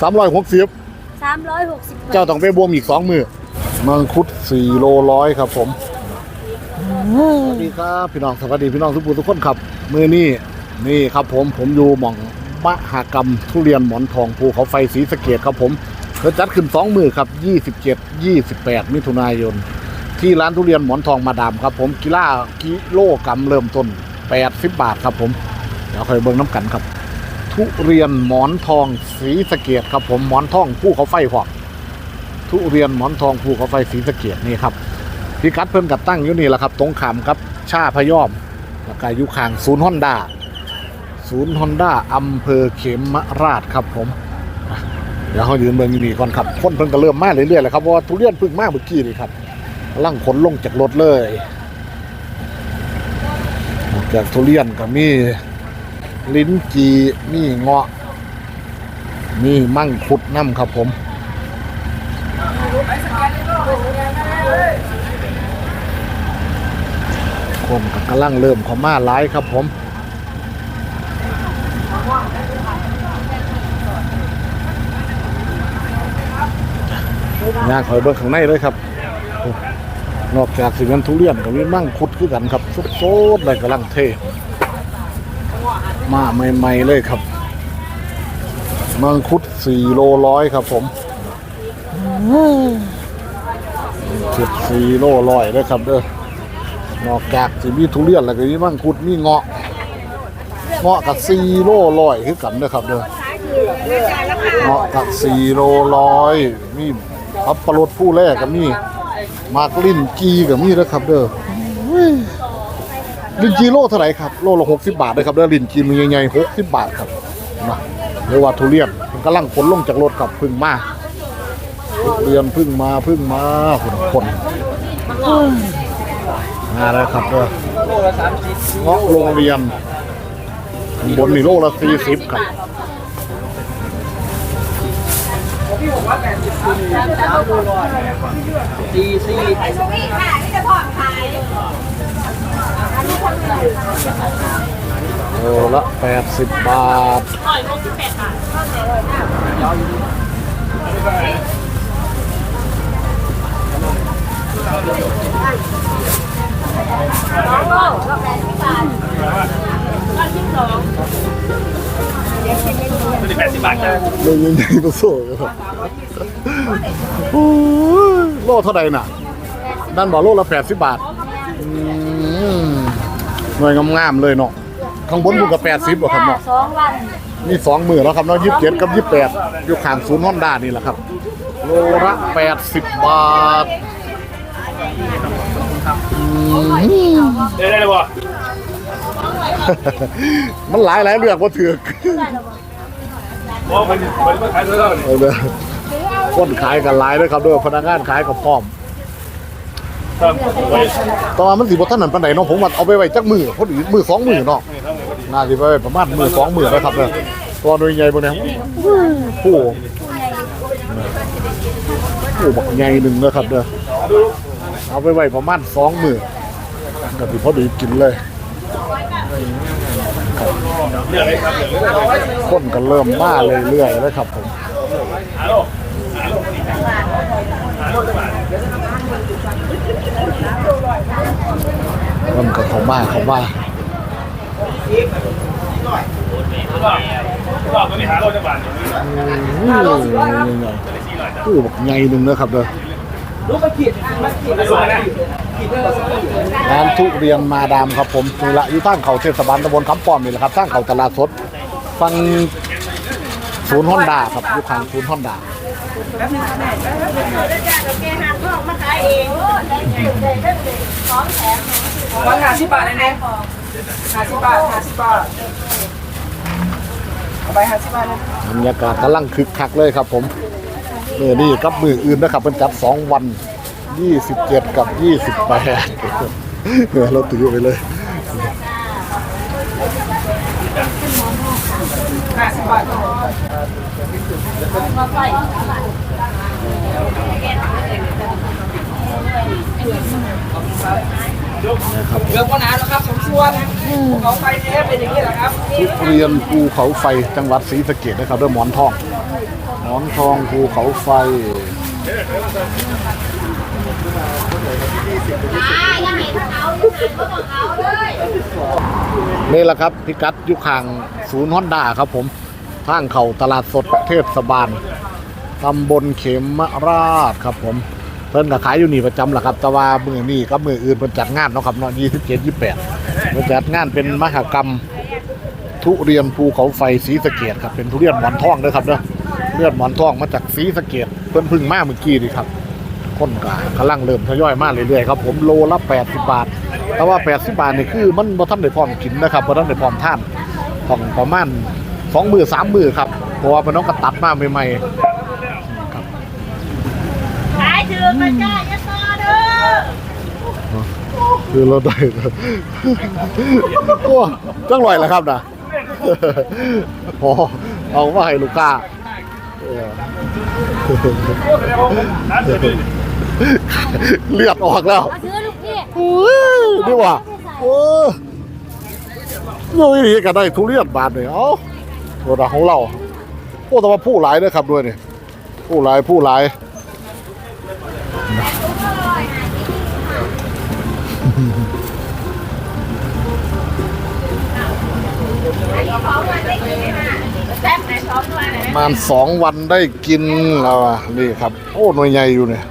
สามร้อยหกสิบสามร้อยหกสิบเจ้าต้องไปบวมอีกสองมือมังคุดสี่โลร้อยครับผมสวัสดีครับพี่น้องสวัสดีพี่น้องทุกผู้ทุกคนครับมือนี่นี่ครับผมผมอยู่หม่องมหากรรมทุเรียนหมอนทองภูเขาไฟสีสะเกดครับผมเธอจัดขึ้นสองมือครับยี่สิบเจ็ดยี่สิบแปดมิถุนายน ที่ร้านทุเรียนหมอนทองมาดามครับผมกิล่ากิโลกรัมเริ่มต้นแปดสิบบาทครับผมเดี๋ยวคอยเบิ่งน้ำกันครับ ทุเรียนหมอนทองสีสะเกดครับผมหมอนทองภูเขาไฟพอกทุเรียนหมอนทองภูเขาไฟสีสะเกียดนี่ครับพิกัดเพิ่นกับตั้งอยู่นี่แหละครับ ตรงขามครับชาพยอมแล้วก็ยู่ข้างศูนย์ฮอนด้าศูนย์ฮอนด้าอำเภอเขมราชครับผมเดี๋ยวเขายืนเบิ่งยุนี่ก่อนครับคนเพิ่นก็เริ่มมากเรื่อยๆแล้วครับเพราะว่าทุเรียนเพิ่งมากเมื่อกี้นี่ครับกำลังขนลงจากรถเลยจากทุเรียนก็มี ลิ้นจีมีเงาะมีมั่งคุดน้ำครับผมคนก็กำลังเริ่มขามาไลายครับผมงานคอยเบิ่งข้างในเลยครับ นอกจากสิ่งนั้นทุเรียนก็มีมั่งคุดคือกันครับสดๆเลยกำลังเท มาใหม่ๆเลยครับ มังคุดสี่โลร้อยครับผมคุดสี่โลร้อยเลยครับเด้อนอกจากสิมีทุเรียนแล้วก็มีมังคุดมีเงาะเงาะกับซีโลร่ลอยคือกันนะครับเด้อเงาะกับซีโลร่ลอยมีอัปปรดผู้แรกกับมีมากลิ้นจีกับมีนะครับเด้อ ลิ้นจีโลเท่าไหร่ครับโลละหกสิบบาทเลยครับเด้อลิ้นจีมันใหญ่ๆหกสิบบาทครับนะเรียกว่าทุเรียนมันกำลังขนลงจากรถกับพึ่งมาทุเรียนพึ่งมาพึ่งมาคนคนมาแล้วครับเด้อเงาะโรงเรียนข้างบนนี่โลละสี่สิบครับดีซี โลละแปดสิบบาทแปดสิบบาทจ้ะเรื่องใหญ่ๆก็โซ่ครับโอ้ยโลเท่าไหร่น่ะ ด้านบอกโลละแปดสิบบาท อืม หน่วยงามๆเลยเนาะข้างบนบุกกับแปดสิบหรอครับเนาะสองวันนี่สองหมื่นแล้วครับเนาะยี่สิบเจ็ดกับยี่สิบแปดอยู่ข้างศูนย์ฮอนด้านี่แหละครับโลละแปดสิบบาทอืมได้ได้เลยบ่มันหลายหลายเรื่องว่าถือกบ่มันมันมันขายเท่าไหร่เอาเด้อคนขายกันหลายเลยครับเด้วยพนักงานขายกับพร้อม ครับไว้ตอนมันสิบ่ทันนั้นปานใดเนาะผมว่าเอาไปไว้จักมือพอดีมือสองมือเนาะน่าสิไปไว้ประมาณมือสองมือแล้วครับเด้อตัวโดยใหญ่บ่เนี่ยผู้ผู้บักใหญ่หนึงนะครับเด้อเอาไปไว้ประมาณสองมือก็สิพอดีกินเลยเรื่องอะไรครับเรื่องอะไรคนก็เริ่มมาเรื่อยๆเลยครับผม ฮัลโหลคนก็เข้ามาเข้ามาก็ก็มีหาเราจังหวัดอู้ผู้บักใหญ่หนึ่งนะครับเด้อรู้ไปขีดมันขีดอะไรนะร้านทุเรียนมาดามครับผมนี่ละอยู่ทางเขาเทศบาลตำบลคำป้อมนี่แหละครับทางเขาตลาดสดฟังศูนย์ฮอนด้าครับอยู่ข้างศูนย์ฮอนด้า วันห้าสิบบาทเลยเนี่ยห้าสิบบาทหาสิบบาทเอาไปหาสิบบาทนะบรรยากาศกำลังคึกคักเลยครับผมเออนี่กับมืออื่นนะครับเป็นจัดสองวัน27กับ28เออเราถือไปเลย ห้าสิบบาทนะครับเกือบวันหนาแล้วครับสมส่วนภูเขาไฟแท้เป็นอย่างนี้แหละครับทุเรียนภูเขาไฟจังหวัดศรีสะเกษนะครับด้วยหมอนทอง หมอนทองภูเขาไฟนี่แหละครับพิกัดอยุคาง ศูนย์ฮอนด้าครับผมทางเข่าตลาดสดเทศบาลตำบลเขมราชครับผม เพิ่นก็ขายอยู่นี่ประจำแหละครับแต่ว่ามือนี้กับมืออื่นเพิ่นจัดงานเนาะครับเนาะ27 28เพิ่นจัดงานเป็นมหกรรม ทุเรียนภูเขาไฟสีสะเกดครับเป็นทุเรียนหมอนทองเด้อครับเด้อเลือดหมอนทองมาจากสีสะเกดเพิ่นพึ่งมาเมื่อกี้นี่ครับคนกากำลังเริ่มทยอยมาเรื่อยๆครับผมโลละ80 บาท แต่ว่า 80 บาทนี่คือมันบ่ทันได้พร้อมกินนะครับบ่ทันได้พร้อมทาน ต้องประมาณ2มื้อ3มื้อครับเพราะว่ามันต้องกระตัดมาใหม่ๆครับขายถือมาจ้าอย่าต่อเด้อคือเราได้ครับโอ้จังลอยแล้วครับนะพอเอามาให้ลูกค้าเออร้านเสร็จเลยเลือดออกแล้วมาถือลูกพี่ โอ้ยนี่ว่าโอ้ยกก็ได้ทุเรียนบาทเนี่ยเอ้าโหดาของเราโอ้แต่ว่าผู้หลายนะครับด้วยนี่ผู้หลายผู้หลายแซ่บไหนพร้อมด้วยไหนประมาณสองวันได้กินแล้วอะนี่ครับ โอ้หน่วยใหญ่อยู่เนี่ย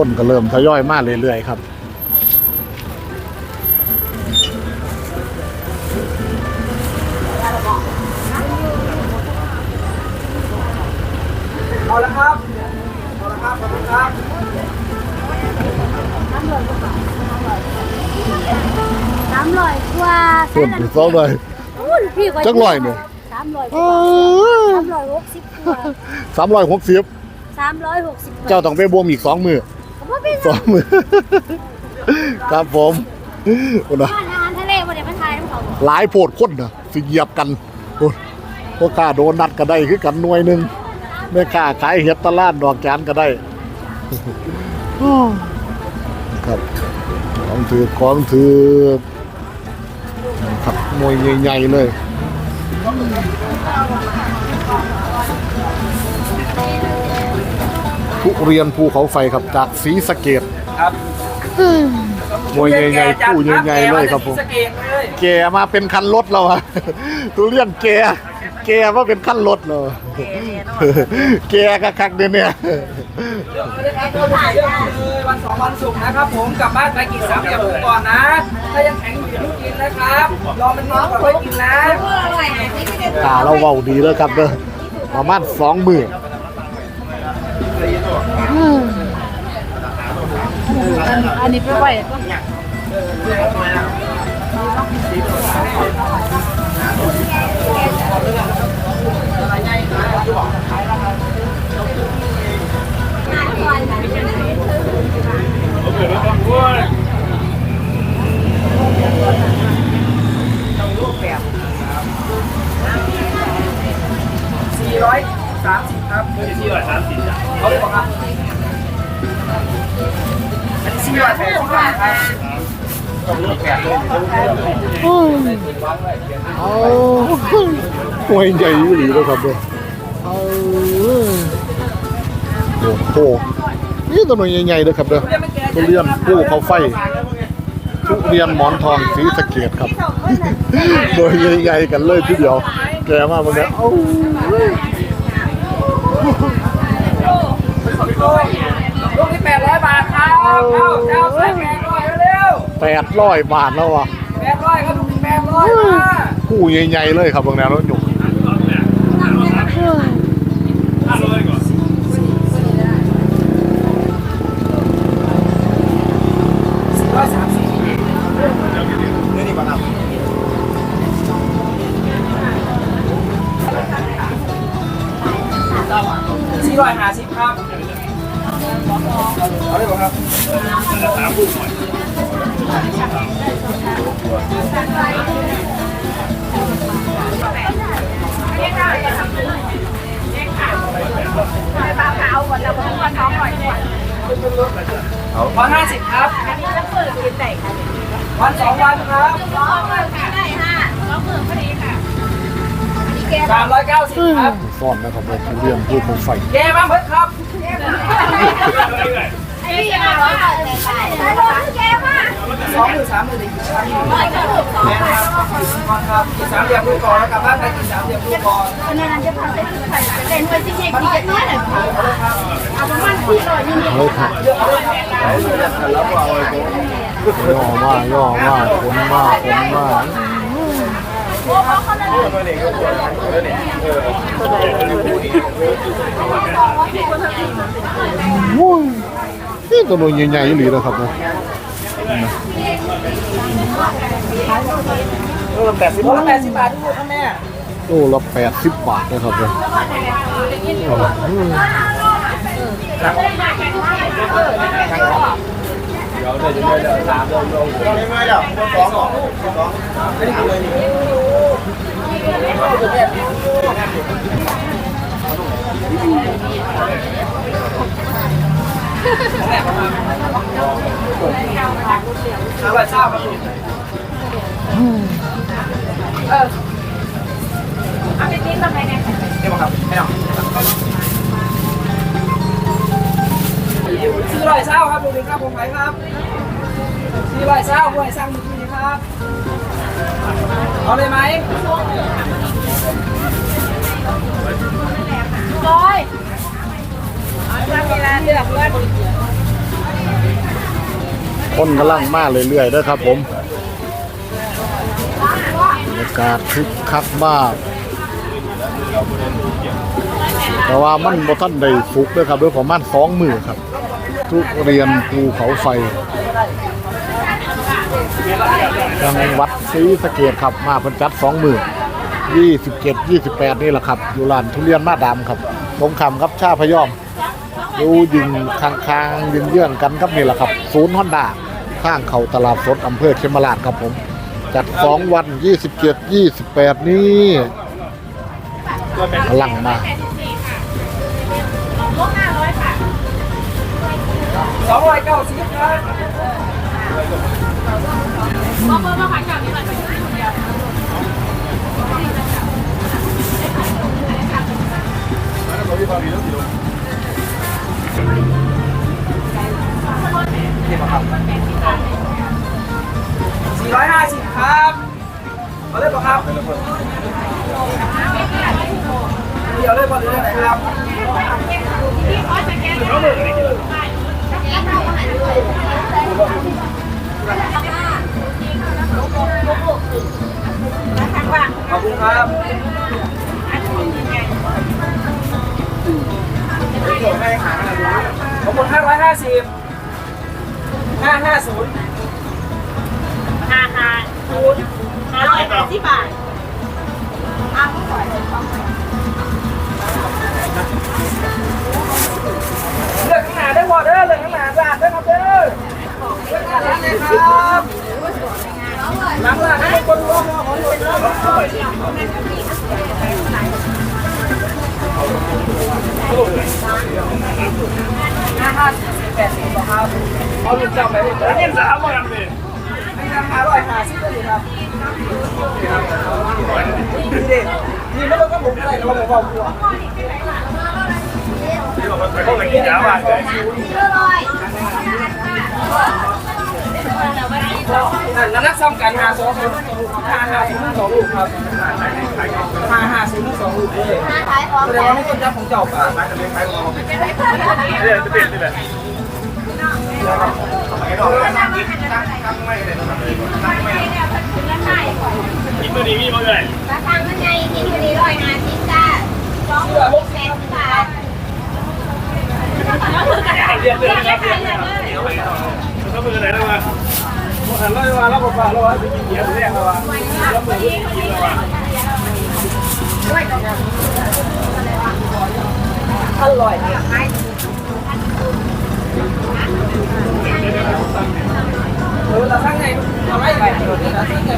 คนก็เริ่มทยอยมาเรื่อยๆครับเอาละครับเอาละครับขอบคุณครับสามร้อยกว่าเพิ่มอีกสองเลยอู้ลูกพี่จักร้อยเนี่ยสามร้อยกว่าสามร้อยหกสิบกว่าสามร้อยหกสิบสามร้อยหกสิบเจ้าต้องไปบวมอีกสองมือผมว่าเป็น สองมือ ครับผมโอ้นะร้านอาหารทะเลวันเดียวมาทายน้ำเขาหลายโพดคนนะสิเหยียบกันโอ้ยพวกข้าโดนนัดก็ได้คือกันหน่วยหนึ่งแม่ค้าขายเห็ดตลาดดอกจานก็ได้ครับของถือของถือครับหน่วยใหญ่ๆเลย เรียนภูเขาไฟครับจากสีสะเกดครับหน่วยใหญ่ๆคู่ใหญ่ๆเลยครับผมสะเกตเลยแกมาเป็นคันรถเราอะทุเรียนแกแกมาเป็นคันรถเราแกกัคักๆเนี่ยเนี่ยเรื่องไม่ได้ครับเรื่องเยอะเลยวันสองวันศุกร์นะครับผมกลับบ้านไปกินสามอย่าเพิ่งก่อนนะ ถ้ายังแข็งอยู่อย่าเพิ่งกินนะครับรอมันนิ่มก่อนค่อยกินนะตาเราเว้าดีแล้วครับเด้อประมาณสองมื ออันนี้ไปไหวก็ หน่วยใหญ่อยู่หรือแล้วครับเด้อเอาโอ้โหนี่ตัวหน่วยใหญ่ๆเลยครับเด้อทุเรียนภูเขาไฟ ทุเรียนหมอนทองสีสะเกดครับ โดยใหญ่ๆกันเลยทีเดียว แกมากมันเนี่ยเอ้าลูกที่แปดร้อยบาทครับเอาเจ้าใส่แปดร้อยเร็วแปดร้อยบาทแล้วอะ กที่แปดร้อยมาคู่ใหญ่ๆเลยครับบางแนวรถหนุ่มห้าร้อยก่อนสี่ร้อยสามสิบสี่ร้อยห้าสิบครับ เอาเลยบอกครับสามคู่หน่อยปลาขา วันห้าสิบครับอันนี้จะเปิดกินไหนคะวันสองวันครับร้องเปิดค่ะได้ค่ะร้องเปิดพอดีค่ะสามร้อยเก้าสิบครับซ่อนนะครับผมทุเรียนพืชภูไฟเย้บ้างเพิ่ครับไอ้ที่มาว่าอะไรไปแกมาส องหมื่นสามหมื่นอีกครับร้อยกระปุกสองพันก่อนครับกินสามเหลี่ยมดูก่อนแล้วกลับบ้านไปกินสามเหลี่ยมดูก่อนคนนั้นจะพาไปซื้อไข่เล่นไว้ที่เด็กที่จะเนี่ยเอาประมาณที่ร้อยนี่เฮ้ยครับย่อมากย่อมากผลมากผลมากโอ้เขาคนละวุ้ยนี่ตัวนี้ใหญ่ๆอีหลีเลยครับผ มโลละแปดสิบบาททุกคนครับแม่โลละแปดสิบบาทนะครับผมอร่อย เช้าครับเออเอาไปกินทำไมเนี่ยเดี๋ยวครับไม่เอาซื้อลอยเช้าครับลุงลิครับผมไปครับซื้อลอยเช้าผู้ให้สร้างอยู่ที่นี่ครับ เอาเลยไหม เลือกเพื่อนคนกำลังมาเรื่อยๆนะครับผมบรรยากาศคึกคักมาก แต่ว่ามันบ่ทันได้สุกด้วยครับด้วยประมาณสองมือครับ ทุเรียนภูเขาไฟจังหวัดศรีสะเกดครับมาเพิ่นจัดสองมือ27 28นี่แหละครับ อยู่ร้านทุเรียนมาดามครับตรงคำครับชาพยอม ดูยิงคางๆยิงเยื่องกันครับนี่แหละครับ ศูนย์ฮอนด้าข้างเขาตลาดสดอำเภอเขมราชครับผม จัด 2 วัน 27 28 นี่พลังมากลดห้าร้อยค่ะสองร้อยเก้าสิบครับพอเพิ่มมาขายกับนี้หน่อยคนเดียว สี่ร้อยห้าสิบครับเอาเลยป่ะครับเดี๋ยวเลยป่ะหรืออะไรครับ ห้าห้าศูนย์ห้าห้าคูณห้าร้อยแปดสิบบาท ปดสิบครับเอาลูกจำไปเลยแล้วเนี่สามวันเลยให้ราคาร้อยห้าสิบเลยครับนี่เด็นี่ไม่ต้องก็ผมอะไรเราบอกว่าเขาไปกินยาบ้านเลยนั่นนักซ้ำกันหาสองคนหาหาศูนย์สองลูกครับหาหาศูนสองลูกเลยขายของแสดงว่าไม่คนจับของเจ้าป่ะเนี่ยจะเปลี่ยนที่ไหน กินตัวนี้มีมั้งเลยราคาเงินไงกินพอดีร้อยห้าสิบจ้าสองหกแปดสิบาทแล้วคือกระดาษเรียนเรื่องเรียนะกคได้รับใครเลยเขาเป็นอะไรนะวะหันร้อยมาแล้วบอกว่าเราว่าจะกินเยอะแน่ครับว่าแล้วมือกินแล้ววะอร่อยเออ เราทั้งไงเราไล่ไปเราทั้งไง